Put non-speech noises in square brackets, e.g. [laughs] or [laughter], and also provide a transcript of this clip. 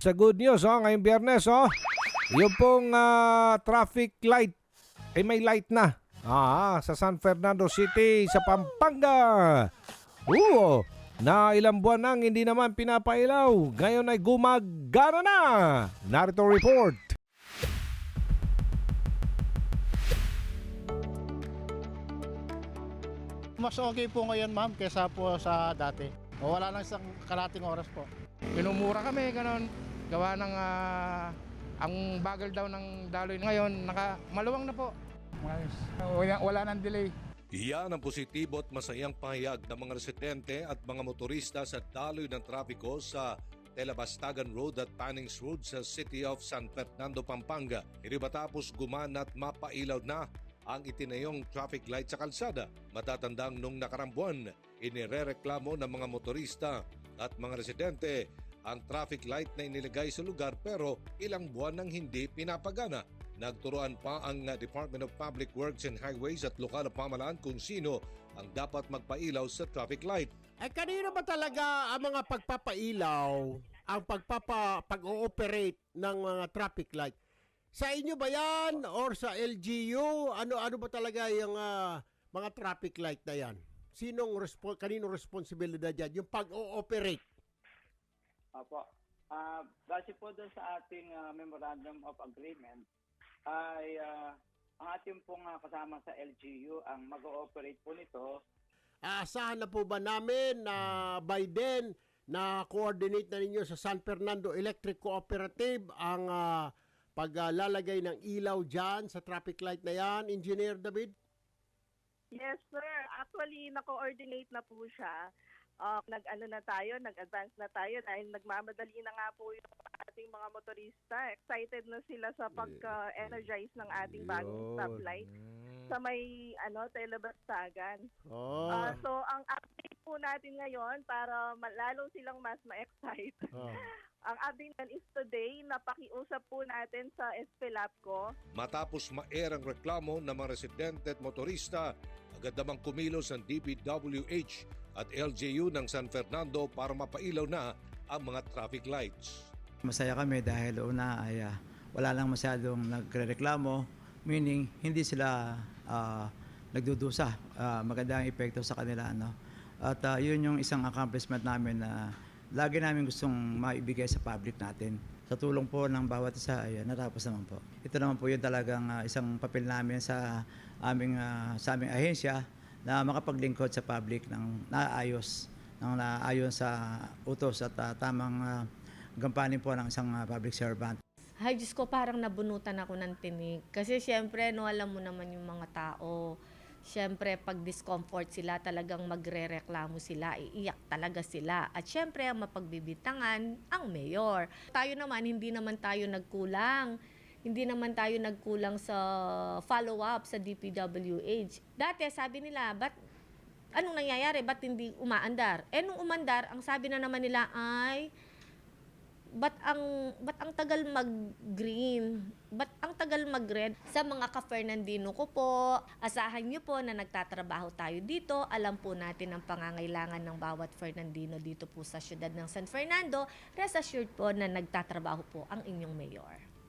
Sa good news, oh, ngayong biyernes, oh, yung pong ah, traffic light, ay may light na. Ah, sa San Fernando City, sa Pampanga. Oo, na ilang buwan nang hindi naman pinapailaw. Ngayon ay gumagana na. Narito report. Mas okay po ngayon ma'am kaysa po sa dati. O, wala lang isang kalating oras po. Minumura kami, ganon. Gawa ng ah, ang bagal daw ng daloy ngayon, naka, maluwang na po. Ayos. Wala, wala nang delay. Iyan ang positibo at masayang pahayag ng mga residente at mga motorista sa daloy ng trapiko sa Telabastagan Road at Pannings Road sa City of San Fernando, Pampanga. Iri matapos gumana at mapailaw na ang itinayong traffic light sa kalsada. Matatandang nung nakarambuan, inirereklamo ng mga motorista at mga residente ang traffic light na inilagay sa lugar pero ilang buwan nang hindi pinapagana. Nagturoan pa ang uh, Department of Public Works and Highways at lokal na pamalaan kung sino ang dapat magpailaw sa traffic light. Ay kanino ba talaga ang mga pagpapailaw, ang pagpapa pag-ooperate ng mga traffic light? Sa inyo ba 'yan or sa LGU? Ano ano ba talaga yung ah, mga traffic light na 'yan? Sinong respo- kaninong responsibilidad diyan yung pag-ooperate? Opo. Ah, base po doon sa ating ah, Memorandum of Agreement ay ah, ang ating pong ah, kasama sa LGU ang mag-ooperate po nito Aasahan na po ba namin na by then na coordinate na ninyo sa San Fernando Electric Cooperative ang ah, paglalagay ng ilaw diyan sa traffic light na 'yan, Engineer David? Yes, sir. Actually, na-coordinate na po siya. Uh, nag-ano na tayo, nag-advance na tayo dahil nagmamadali na nga po yung ating mga motorista. Excited na sila sa pagka-energize ng ating bagong stoplight sa may ano, Telebastagan. Oh. Ah, so, ang update po natin ngayon para lalo silang mas ma-excite. oh. [laughs] ang update natin is today, napakiusap po natin sa Espelapco. Matapos ma-air ang reklamo ng mga residente at motorista, agad namang kumilos ang DPWH at LGU ng San Fernando para mapailaw na ang mga traffic lights. Masaya kami dahil una ay ah, wala lang masyadong nagrereklamo, meaning hindi sila ah, nagdudusa. Ah, maganda ang epekto sa kanila. No? At ah, yun yung isang accomplishment namin na lagi namin gustong maibigay sa public natin. Sa tulong po ng bawat isa ay ah, natapos naman po. Ito naman po yung talagang ah, isang papel namin sa aming ah, sa aming ahensya na makapaglingkod sa public ng naayos ng naayon sa utos at ah, tamang ah, gampanin po ng isang ah, public servant. Ay, Diyos ko, parang nabunutan ako ng tinig. Kasi syempre, no, alam mo naman yung mga tao. Syempre, pag discomfort sila, talagang magre-reklamo sila, iiyak talaga sila. At syempre, ang mapagbibitangan, ang mayor. Tayo naman, hindi naman tayo nagkulang. Hindi naman tayo nagkulang sa follow-up sa DPWH. Dati, sabi nila, ba't anong nangyayari? Ba't hindi umaandar? Eh, nung umandar, ang sabi na naman nila ay, ba't ang ba't ang tagal mag-green? Ba't ang tagal mag-red? Sa mga ka-Fernandino ko po, asahan niyo po na nagtatrabaho tayo dito. Alam po natin ang pangangailangan ng bawat Fernandino dito po sa syudad ng San Fernando. Rest assured po na nagtatrabaho po ang inyong mayor.